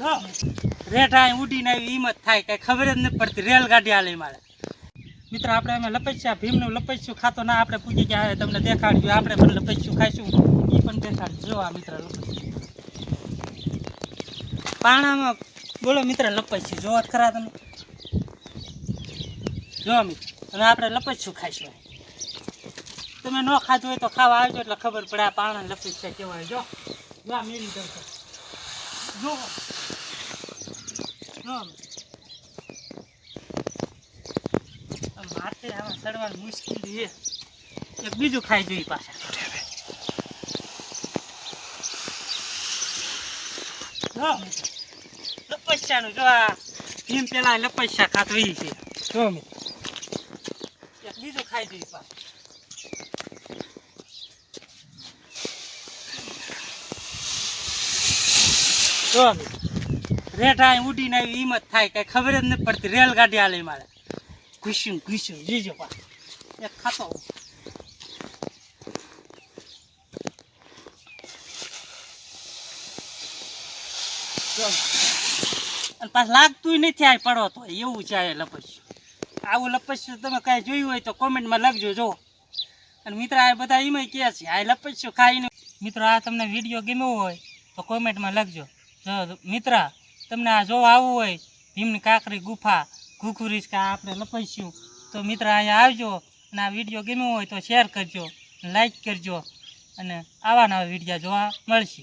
જો રેઠા ઉડીને આવી હિંમત થાય, કઈ ખબર જ નથી પડતી. રેલગાડી આલે મારે. મિત્ર, આપણે અમે લપસ્યા, ભીમનું લપચ્યું ખાતો ના, આપણે પૂછી ગયા તમને દેખાડ્યું, આપણે પણ લપચ્યું ખાઈશું. એ પણ દેખાડ્યું. જો આ મિત્ર પાણામાં, બોલો મિત્ર લપચ્યું જોવા ખરા તમે. જો મિત્ર અને આપણે લપચ્યું ખાઈશું. તમે ન ખાધું હોય તો ખાવા આવજો, એટલે ખબર પડે આ પાણા લપસ્યા કેવાય જો જો મેલી જો. માથે આમાં ચડવાનું મુશ્કેલ છે. એક બીજું ખાઈ જોઈએ પાછા. લપસ્યાનું જો આ ભીમ પેલા લપસ્યા ખાતો એ છે. જો. એક બીજું ખાઈ જોઈએ પાછું. જો મિત્ર, રેઠા અહીં ઉડીને આવી હિંમત થાય, કઈ ખબર જ નથી પડતી. રેલગાડી આલે મારે. ઘૂસ્યું ઘૂસ્યું. જીજો પા એક ખાતો અને પાછું લાગતું નથી આ પડો તો. એવું છે આ લપસ્યું. આવું લપસ્યું તમે કાંઈ જોયું હોય તો કોમેન્ટમાં લખજો, જો. અને મિત્ર આ બધા એમાં કહે છે. આ લપસ્યું ખાઈને. મિત્રો, આ તમને વીડિયો ગમ્યો હોય તો કોમેન્ટમાં લખજો. જો, મિત્ર તમને આ જોવા આવવું હોય, ભીમની કાંકરી ગુફા, ઘુઘુરીસ કે આપણે લપાઈશું તો મિત્ર અહીંયા આવજો અને આ વીડિયો ગમ્યો હોય તો શેર કરજો લાઈક કરજો અને આવા નવા વીડિયો જોવા મળશે.